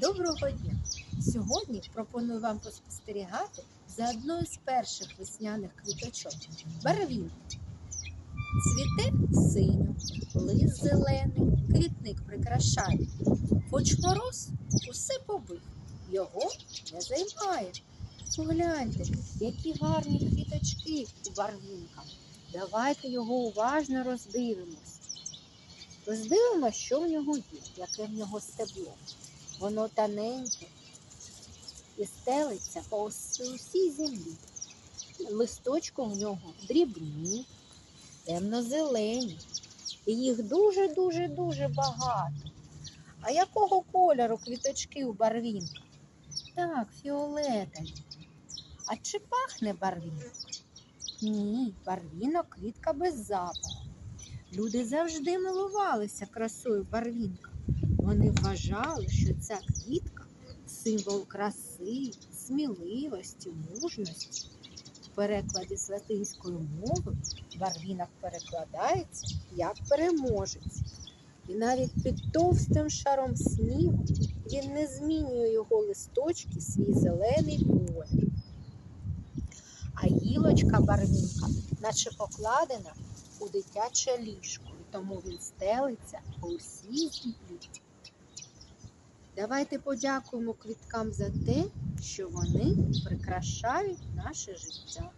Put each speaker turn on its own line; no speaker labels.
Доброго дня! Сьогодні пропоную вам поспостерігати за одною з перших весняних квіточок барвінку. Цвіте синьо, лист зелений, квітник прикрашає. Хоч мороз усе побив, його не займає. Погляньте, які гарні квіточки у барвінка. Давайте його уважно роздивимось. Роздивимося, що в нього є, яке в нього стебло. Воно тоненьке і стелиться по ус- усій землі. Листочки в нього дрібні, темно-зелені. І їх дуже-дуже-дуже багато. А якого кольору квіточки у барвінка? Так, фіолетові. А чи пахне барвінок? Ні, барвінок квітка без запаху. Люди завжди милувалися красою барвінка. Вони вважали, що ця квітка символ краси, сміливості, мужності. В перекладі з латинської мови барвінок перекладається як переможець. І навіть під товстим шаром снігу він не змінює його листочки свій зелений колір. А гілочка барвінка, наче покладена у дитяче ліжко, і тому він стелиться по усій землі. Давайте подякуємо квіткам за те, що вони прикрашають наше життя.